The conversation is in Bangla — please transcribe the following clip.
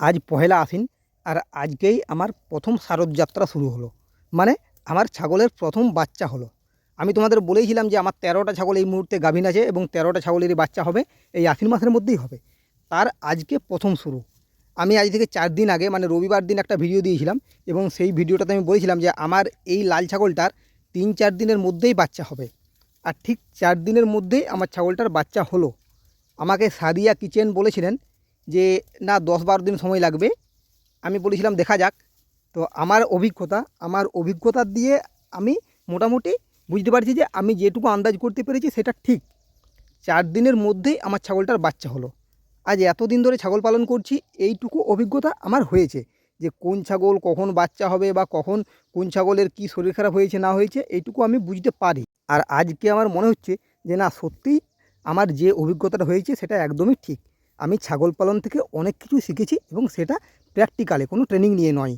আজ পহেলা আসিন আর আজকেই আমার প্রথম শারদযাত্রা শুরু হলো। মানে আমার ছাগলের প্রথম বাচ্চা হলো। আমি তোমাদের বলেইছিলাম যে আমার তেরোটা ছাগল এই মুহূর্তে গাভিন আছে এবং তেরোটা ছাগলেরই বাচ্চা হবে, এই আশ্বিন মাসের মধ্যেই হবে। তার আজকে প্রথম শুরু। আমি আজ থেকে চার দিন আগে মানে রবিবার দিন একটা ভিডিও দিয়েছিলাম এবং সেই ভিডিওটাতে আমি বলেছিলাম যে আমার এই লাল ছাগলটার তিন চার দিনের মধ্যেই বাচ্চা হবে। আর ঠিক চার দিনের মধ্যেই আমার ছাগলটার বাচ্চা হলো। আমাকে সাদিয়া কিচেন বলেছিলেন যে, না, দশ বারো দিন সময় লাগবে। আমি বলেছিলাম, দেখা যাক। তো আমার অভিজ্ঞতা আমার অভিজ্ঞতা দিয়ে আমি মোটামুটি বুঝতে পারছি যে, আমি যেটুকু আন্দাজ করতে পেরেছি, সেটা ঠিক। চার দিনের মধ্যেই আমার ছাগলটার বাচ্চা হলো। আজ এতদিন ধরে ছাগল পালন করছি, এইটুকু অভিজ্ঞতা আমার হয়েছে যে, কোন ছাগল কখন বাচ্চা হবে বা কখন কোন ছাগলের কি শরীর খারাপ হয়েছে, না হয়েছে, এইটুকু আমি বুঝতে পারি। আর আজকে আমার মনে হচ্ছে যে, না, সত্যিই আমার যে অভিজ্ঞতাটা হয়েছে, সেটা একদমই ঠিক। আমি ছাগল পালন থেকে অনেক কিছু শিখেছি এবং সেটা প্র্যাকটিক্যালে কোনো ট্রেনিং নিয়ে নয়।